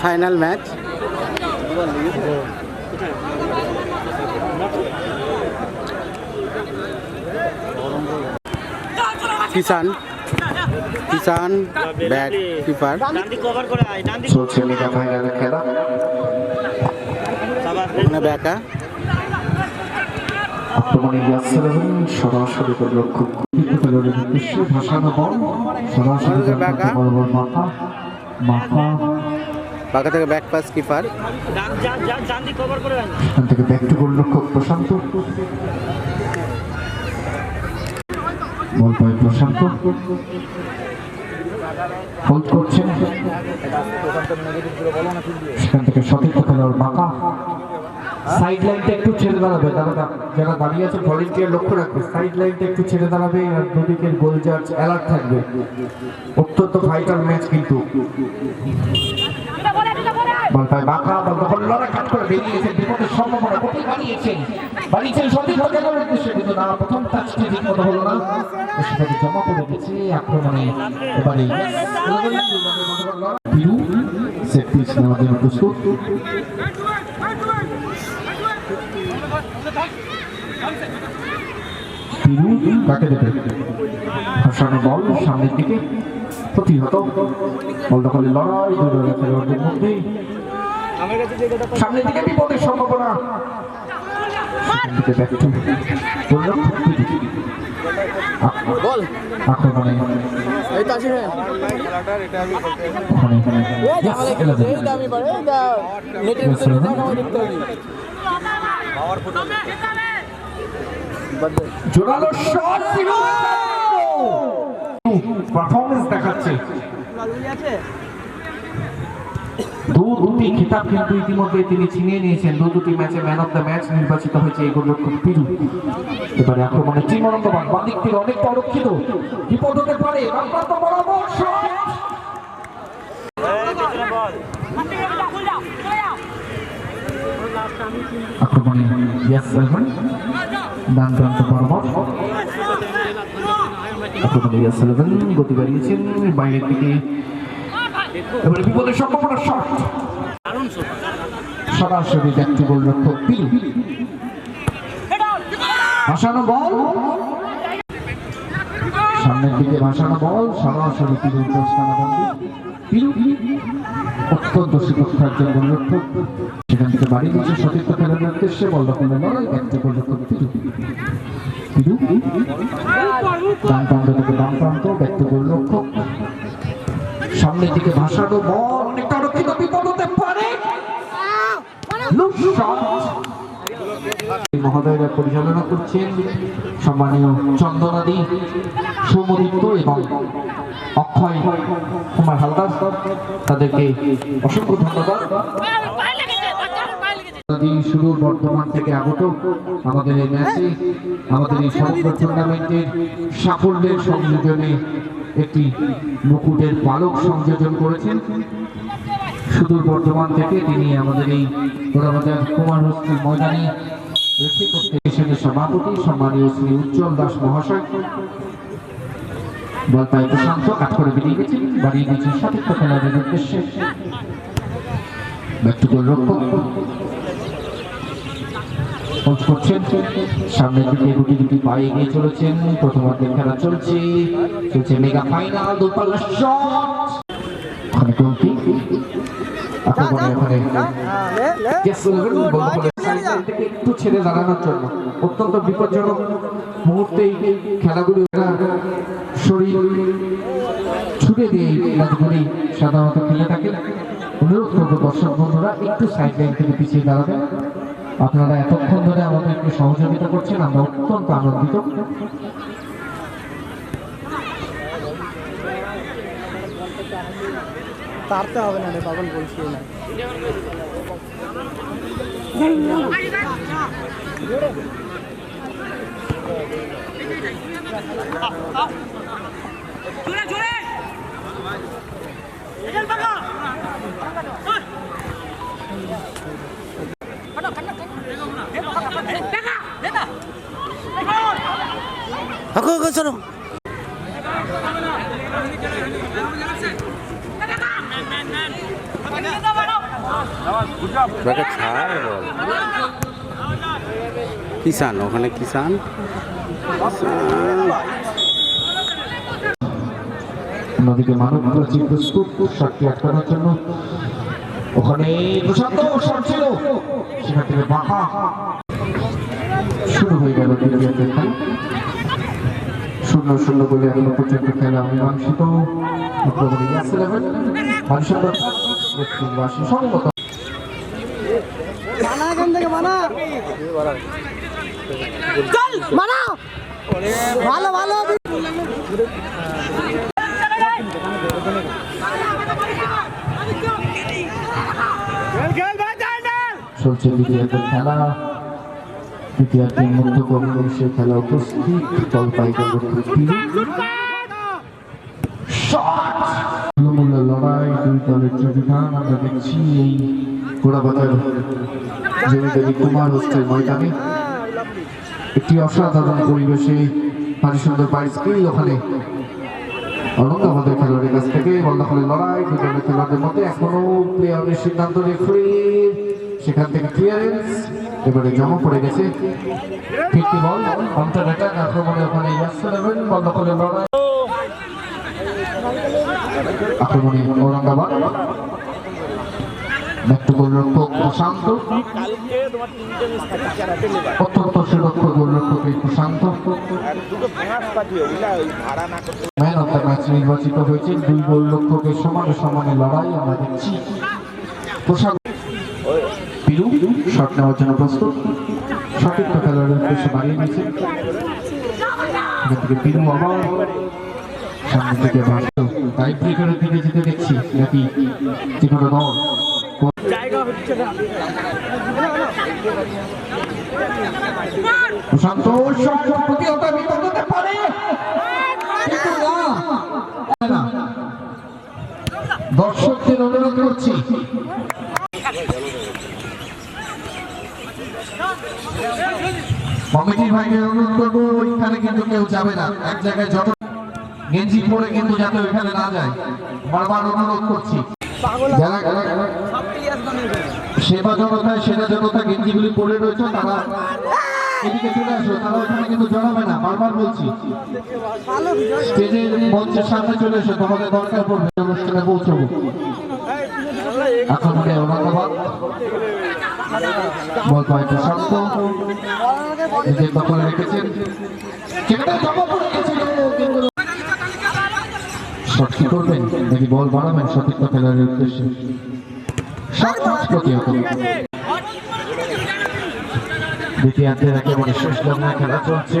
Final match. Kishan Kishan bat keeper. খেলা। ব্যাকা আক্রমণে ইয়াসিন সরাসরি লক্ষ্য বল সরাসরি মাথা মাথা। বাঁকা থেকে ব্যাক পাস কিপার ডান ডান ডান ডান্ডি কভার করে আয় এখান থেকে ব্যাক টু গোলরক্ষক প্রশান্ত। বল পায় প্রশান্ত। হোল্ড করছেন সেখান থেকে সতীর্থ খেলোয়াড় বাঁকা। সাইড লাইনটা একটু ছেড়ে দাঁড়াবে। যারা যারা দাঁড়িয়ে আছে ভলেন্টিয়ার লক্ষ্য রাখবে। সাইড লাইনটা একটু ছেড়ে দাঁড়াবে আর দুদিকের গোল জাজ অ্যালার্ট থাকবে। অত্যন্ত ফাইটার ম্যাচ কিন্তু। বল পায় বাঁকা বল তখন কাট করে বেরিয়েছে বিপদের সম্ভাবনা কোটি বাড়িয়েছেন বাড়িয়েছেন সঠিক খেলার উদ্দেশ্যে কিন্তু না, প্রথম টাচটি ঠিক মতো হলো না। সেটাকে জমা করে গেছে আক্রমণে এবারে। বিরু সেট পিস নেওয়ার জন্য বল সামনের দিকে। প্রতিহত। বল দখলের লড়াই দলের খেলোয়াড়দের মধ্যে। সামনের দিকে বিপদের সম্ভাবনা সেখান থেকে back to গোলরক্ষক পিটি। আক্রমণ- বল। আক্রমণে। এই তো আছে ওখানে Yes, eleven. Yes, eleven. জোরালো শট পারফরমেন্স দেখাচ্ছে। দু দুটি খেতাব কিন্তু ইতিমধ্যে তিনি ছিনিয়ে নিয়েছেন। দু দুটি ম্যাচে ম্যান অফ দ্য ম্যাচ নির্বাচিত হয়েছে এই গোলরক্ষক পিরু এবারে আক্রমণে চিমরঙ্গবান বাদিক থেকে অনেকটা অরক্ষিত। বিপদ হতে পারে। আক্রমণে বাইরের দিকে এবারে বিপদের সম্ভাবনা শট সরাসরি একটি গোলরক্ষক পিরু ভাসানো বল। সামনের দিকে ভাসানো বল, সরাসরি পিরুর দোস্তানাবন্দি অত্যন্ত সুরক্ষা একজন গোলরক্ষক সেখান থেকে বাড়ি দিচ্ছে সতীর্থ খেলার উদ্দেশ্যে বল একটি গোলরক্ষক পিরু ডান প্রান্ত থেকে বাম ব্যক্তি সামনের দিকে ভাসানো বল, অনেকটা রক্ষিত বিপদ হতে পারে। মহোদয়রা পরিচালনা করছেন সম্মানীয় চন্দনাদি সৌমদীপ্ত এবং অক্ষয় কুমার হালদার। তাদেরকে অসংখ্য ধন্যবাদ। সুদূর বর্ধমান থেকে আগত আমাদের এই ম্যাচে, আমাদের এই সমগ্র টুর্নামেন্টের সাফল্যের সংযোজনে একটি মুকুটের পালক সংযোজন করেছেন। সুদূর বর্ধমান থেকে তিনি আমাদের এই গোড়াবাজার কুমার হস্তির ময়দানে রেফারি কর্পোরেশনের সভাপতি, সম্মানীয় শ্রী উজ্জ্বল দাস মহাশয়। বল পায় প্রশান্ত কাট করে বেরিয়ে গেছেন, বাড়িয়ে দিয়েছেন সঠিক খেলার উদ্দেশ্যে। ব্যক্তিগত গোলরক্ষক কোচ করছেন। সামনের দিকে গুটি গুটি পায়ে এগিয়ে চলেছেন। প্রথমার্ধের খেলা চলছে। চলছে মেগা ফাইনাল দূরপাল্লা শট ওখানে গোলকি একটু ছেড়ে দাঁড়ানোর জন্য। অত্যন্ত বিপজ্জনক মুহূর্তে এই খেলাগুলি শরীর ছুটে দিয়ে সাধারণত খেলে থাকে অনুরোধ করব দর্শক বন্ধুরা একটু সাইড লাইন থেকে পিছিয়ে দাঁড়াবেন। আপনারা এতক্ষণ ধরে আমাদেরকে সহযোগিতা করছেন আমরা অত্যন্ত আনন্দিত। তারতে হবে না রে বলছি না। ব্যাকে ছাড় বল কিষান ওখানে কিষান অন্যদিকে মানব প্রস্তুত শটটি আটকানোর জন্য ওখানে প্রশান্ত শট ছিল। সেখান থেকে বাঁকা। শুরু হয়ে গেল দ্বিতীয় খেলা। শূন্য শূন্য বলে এখনও পর্যন্ত খেলা মীমাংসিত আক্রমণে ইয়াস চলছে দ্বিতীয়ার্ধের খেলা। দ্বিতীয়ার্ধের মধ্যক্রমে সে খেলা উপস্থিত। জলপাইগুড়ি লড়াই কুমার একটি অসাধারণ পরিবেশে সুন্দর খেলোয়াড়ের কাছ থেকে। বল লড়াই মধ্যে এখনও প্লেয়ারের সিদ্ধান্ত রেফারি সেখান থেকে ক্লিয়ারেন্স এবারে জমা পড়ে গেছে। ফিরতি বল কাউন্টার অ্যাটাক আক্রমণে ওখানে ইয়াস ইলেভেন বল দখলের লড়াই। আক্রমণে ঔরঙ্গাবাদ। নির্বাচিত হয়েছে। দুই গোলরক্ষকের সমানে সমানে লড়াই আমরা দেখছি। প্রশান্ত পিরু শট নেওয়ার জন্য প্রস্তুত। সঠিক খেলোয়াড়ের উদ্দেশ্যে বাড়িয়ে নিয়েছে। এখান থেকে পিরু আবার ব্রেকারের দিকে যেতে দেখছি নাকি যে কোনো দল প্রশান্ত প্রতিহত পারে কিন্তু। না। দর্শকদের অনুরোধ করছি। কমিটির ভাইকে অনুরোধ করব, ওইখানে কিন্তু কেউ যাবে না। এক জায়গায় যত গেঞ্জি পরে কিন্তু যাতে ওইখানে না যায়। বারবার অনুরোধ করছি। সেবা জনতায়, সেবা জনতা গেঞ্জিগুলি পরে রয়েছে, তারা এদিকে চলে আসো, তারা ওখানে কিন্তু জড়াবে না। বারবার বলছি। স্টেজের মঞ্চের সামনে চলে এসো, তোমাদের দরকার পড়বে, অনুষ্ঠানে পৌঁছবো। আক্রমণে ঔরঙ্গাবাদ বল পায় প্রশান্ত। নিজের দখলে রেখেছেন। সেখানে শট কি করবেন? নাকি বল বাড়াবেন সঠিক খেলার উদ্দেশ্যে। শট প্রতিহত। দ্বিতীয়ার্ধের একেবারে শেষ লগ্নে খেলা চলছে।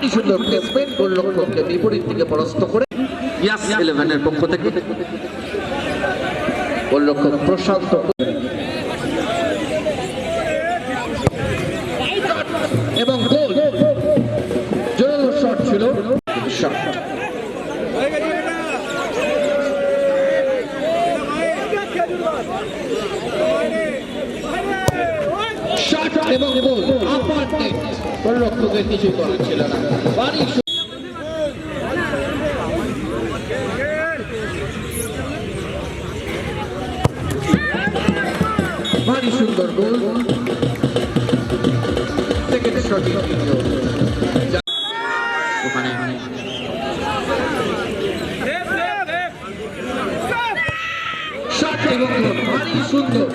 ভারী সুন্দর প্লেসমেন্ট গোলরক্ষককে বিপরীত দিকে পরাস্ত করে? ইয়াস ইলেভেনের পক্ষ থেকে। গোলরক্ষক প্রশান্ত এবং গোলরক্ষকের কিছু করার ছিল না। ভারী সু- ভারী সুন্দর গোল। সঠিক ওখানে। গোল ভারী সুন্দর।